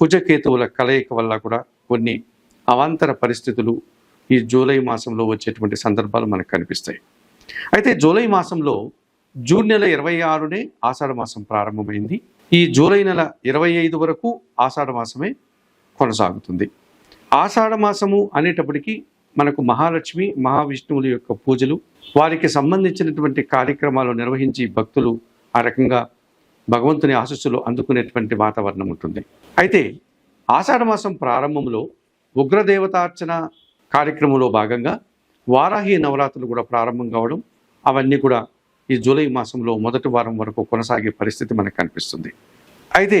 కుజకేతువుల కలయిక వల్ల కూడా కొన్ని అవాంతర పరిస్థితులు ఈ జూలై మాసంలో వచ్చేటువంటి సందర్భాలు మనకు కనిపిస్తాయి. అయితే జూలై మాసంలో జూన్ నెల ఇరవై ఆరునే ఆషాఢ మాసం ప్రారంభమైంది. ఈ జూలై నెల ఇరవై ఐదు వరకు ఆషాఢ మాసమే కొనసాగుతుంది. ఆషాఢ మాసము అనేటప్పటికీ మనకు మహాలక్ష్మి మహావిష్ణువుల యొక్క పూజలు వారికి సంబంధించినటువంటి కార్యక్రమాలు నిర్వహించి భక్తులు ఆ రకంగా భగవంతుని ఆశస్సులు అందుకునేటువంటి వాతావరణం ఉంటుంది. అయితే ఆషాఢ మాసం ప్రారంభంలో ఉగ్రదేవతార్చన కార్యక్రమంలో భాగంగా వారాహి నవరాత్రులు కూడా ప్రారంభం కావడం అవన్నీ కూడా ఈ జూలై మాసంలో మొదటి వారం వరకు కొనసాగే పరిస్థితి మనకు కనిపిస్తుంది. అయితే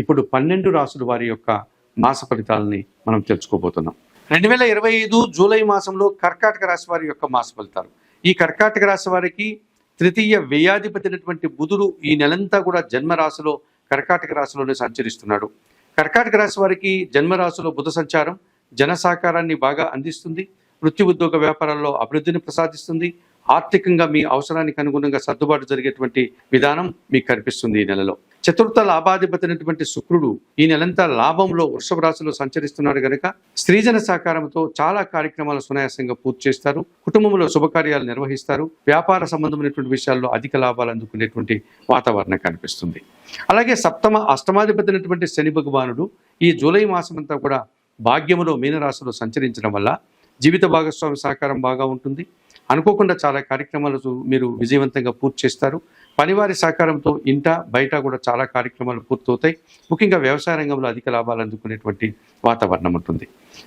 ఇప్పుడు పన్నెండు రాసుల వారి యొక్క మాస ఫలితాలని మనం తెలుసుకోబోతున్నాం. రెండు వేల ఇరవై ఐదు జూలై మాసంలో కర్కాటక రాశి వారి యొక్క మాస ఫలితాలు. ఈ కర్కాటక రాశి వారికి తృతీయ వ్యయాధిపతి అయినటువంటి బుధుడు ఈ నెలంతా కూడా జన్మరాశిలో కర్కాటక రాశిలోనే సంచరిస్తున్నాడు. కర్కాటక రాశి వారికి జన్మరాశిలో బుధ సంచారం జన సహకారాన్ని బాగా అందిస్తుంది. వృత్తి ఉద్యోగ వ్యాపారాల్లో అభివృద్ధిని ప్రసాదిస్తుంది. ఆర్థికంగా మీ అవసరానికి అనుగుణంగా సర్దుబాటు జరిగేటువంటి విధానం మీకు కనిపిస్తుంది ఈ నెలలో. చతుర్థ లాభాధిపతినటువంటి శుక్రుడు ఈ నెలంతా లాభంలో వృషభ రాశిలో సంచరిస్తున్నాడు గనక స్త్రీజన సహకారంతో చాలా కార్యక్రమాలు సునాయాసంగా పూర్తి చేస్తారు. కుటుంబంలో శుభకార్యాలు నిర్వహిస్తారు. వ్యాపార సంబంధమైనటువంటి విషయాల్లో అధిక లాభాలు అందుకునేటువంటి వాతావరణం కనిపిస్తుంది. అలాగే సప్తమ అష్టమాధిపతినటువంటి శని భగవానుడు ఈ జూలై మాసం అంతా కూడా భాగ్యములో మీనరాశిలో సంచరించడం వల్ల జీవిత భాగస్వామి సహకారం బాగా ఉంటుంది. అనుకోకుండా చాలా కార్యక్రమాలు మీరు విజయవంతంగా పూర్తి చేస్తారు. పనివారి సహకారంతో ఇంట బయట కూడా చాలా కార్యక్రమాలు పూర్తవుతాయి. ముఖ్యంగా వ్యవసాయ రంగంలో అధిక లాభాలు అందుకునేటువంటి వాతావరణం ఉంటుంది.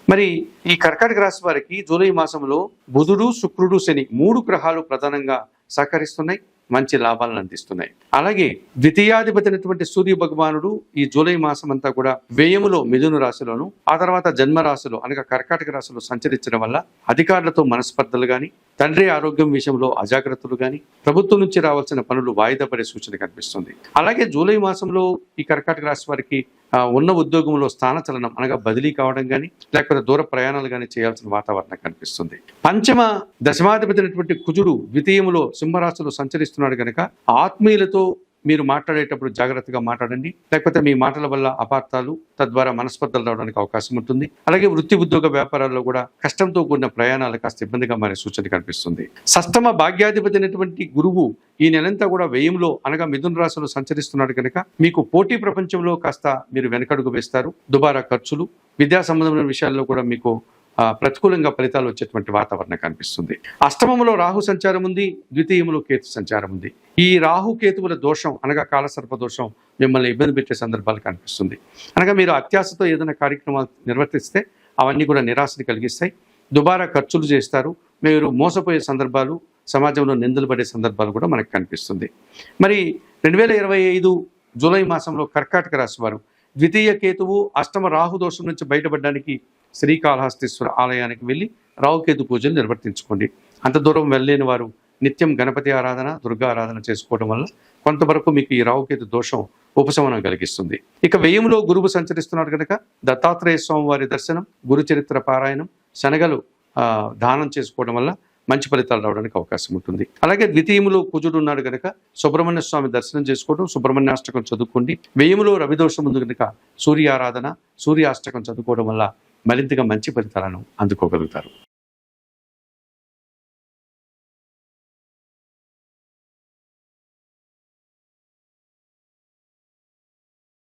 మరి ఈ కర్కాటక రాశి వారికి జూలై మాసంలో బుధుడు శుక్రుడు శని మూడు గ్రహాలు ప్రధానంగా సహకరిస్తున్నాయి. మంచి లాభాలను అందిస్తున్నాయి. అలాగే ద్వితీయాధిపతినటువంటి సూర్య భగవానుడు ఈ జూలై మాసం అంతా కూడా వ్యయములో మిథును రాశిలోను ఆ తర్వాత జన్మ రాశిలో అనగా కర్కాటక రాశిలో సంచరించడం వల్ల అధికారులతో మనస్పర్ధలు కానీ తండ్రి ఆరోగ్యం విషయంలో అజాగ్రత్తలు కానీ ప్రభుత్వం నుంచి రావాల్సిన పనులు వాయిదా పడే సూచన కనిపిస్తుంది. అలాగే జూలై మాసంలో ఈ కర్కాటక రాశి వారికి ఉన్న ఉద్యోగంలో స్థానచలనం అనగా బదిలీ కావడం కానీ లేకపోతే దూర ప్రయాణాలు కానీ చేయాల్సిన వాతావరణం కనిపిస్తుంది. పంచమ దశమాధిపతి అయినటువంటి కుజుడు ద్వితీయంలో సింహరాశిలో సంచరిస్తున్నాడు కనుక ఆత్మీయులతో మీరు మాట్లాడేటప్పుడు జాగ్రత్తగా మాట్లాడండి. లేకపోతే మీ మాటల వల్ల అపార్థాలు తద్వారా మనస్పర్ధలు రావడానికి అవకాశం ఉంటుంది. అలాగే వృత్తి ఉద్యోగ వ్యాపారాల్లో కూడా కష్టంతో కూడిన ప్రయాణాలు కాస్త ఇబ్బందిగా మారే సూచన కనిపిస్తుంది. సష్టమ భాగ్యాధిపతి అయినటువంటి గురువు ఈ నెలంతా కూడా వ్యయంలో అనగా మిథున రాశిలో సంచరిస్తున్నాడు కనుక మీకు పోటీ ప్రపంచంలో కాస్త మీరు వెనకడుగు వేస్తారు. దుబారా ఖర్చులు విద్యా సంబంధమైన విషయాల్లో కూడా మీకు ప్రతికూలంగా ఫలితాలు వచ్చేటువంటి వాతావరణం కనిపిస్తుంది. అష్టమంలో రాహు సంచారం ఉంది ద్వితీయంలో కేతు సంచారం ఉంది. ఈ రాహు కేతువుల దోషం అనగా కాలసర్ప దోషం మిమ్మల్ని ఇబ్బంది పెట్టే సందర్భాలు కనిపిస్తుంది. అనగా మీరు అత్యాశతో ఏదైనా కార్యక్రమాలు నిర్వర్తిస్తే అవన్నీ కూడా నిరాశని కలిగిస్తాయి. దుబారా ఖర్చులు చేస్తారు. మీరు మోసపోయే సందర్భాలు సమాజంలో నిందలు పడే సందర్భాలు కూడా మనకు కనిపిస్తుంది. మరి రెండు వేల ఇరవై ఐదు జూలై మాసంలో కర్కాటక రాశి వారు ద్వితీయ కేతువు అష్టమ రాహు దోషం నుంచి బయటపడడానికి శ్రీకాళహస్తీశ్వర ఆలయానికి వెళ్ళి రావుకేతు పూజలు నిర్వర్తించుకోండి. అంత దూరం వెళ్ళలేని వారు నిత్యం గణపతి ఆరాధన దుర్గా ఆరాధన చేసుకోవడం వల్ల కొంతవరకు మీకు ఈ రావుకేతు దోషం ఉపశమనం కలిగిస్తుంది. ఇక వ్యయంలో గురువు సంచరిస్తున్నారు కనుక దత్తాత్రేయ స్వామి వారి దర్శనం గురుచరిత్ర పారాయణం శనగలు దానం చేసుకోవడం వల్ల మంచి ఫలితాలు రావడానికి అవకాశం ఉంటుంది. అలాగే ద్వితీయములో కుజుడు ఉన్నాడు కనుక సుబ్రహ్మణ్య స్వామి దర్శనం చేసుకోవడం సుబ్రహ్మణ్యాష్టకం చదువుకోండి. వ్యయంలో రవిదోషం ఉంది కనుక సూర్య ఆరాధన సూర్యాష్టకం చదువుకోవడం వల్ల మరింతగా మంచి ఫలితాలను అందుకోగలుగుతారు.